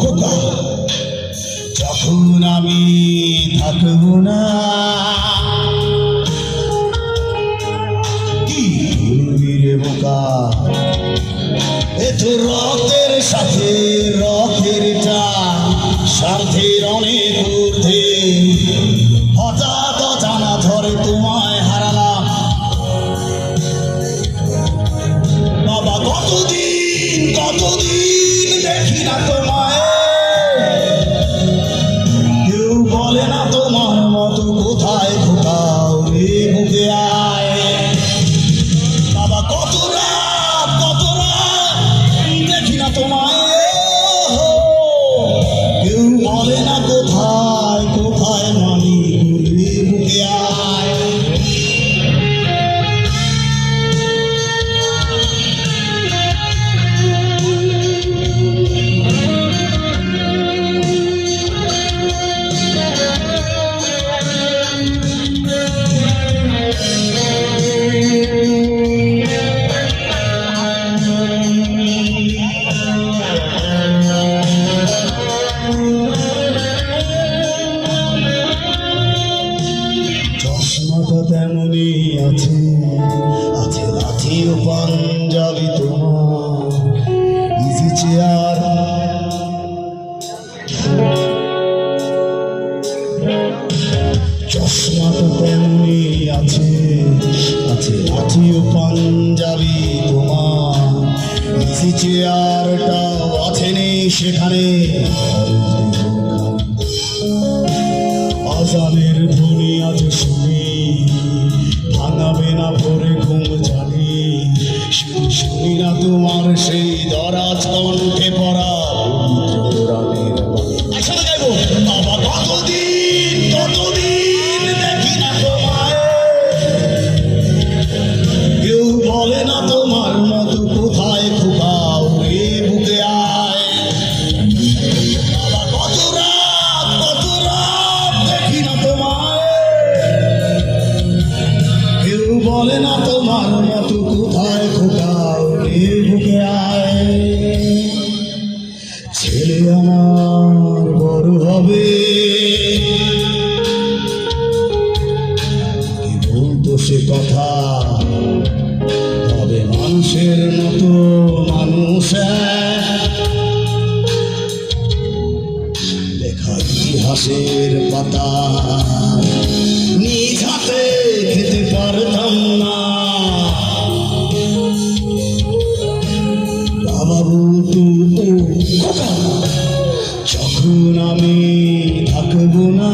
খোকা যখন আমি থাকব না, কি রে বোকা? এ তো রক্তের সাথে রক্তের টান স্বার্থের অনেক ঊর্ধ্বে। কত লাঠি পাঞ্জাবি ইজি চেয়ার। চশমাটা তেমনই আছে আছে লাঠি ও পাঞ্জাবি তোমার। ইজি চেয়ারটাও আছে নেই সেখানে। ইতিহাসের পাতা। নিজ খেতে পারতাম না। বাবা "ও যখন আমি থাকব না,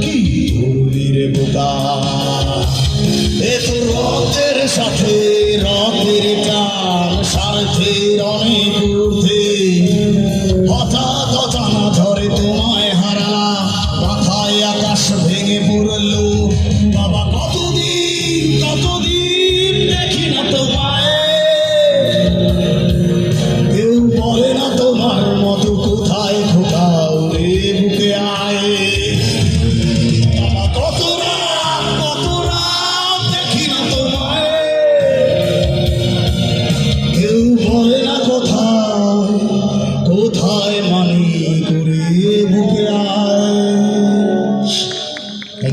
কি সাথে রক্তের টান স্বার্থের অনেক ঊর্ধ্বে know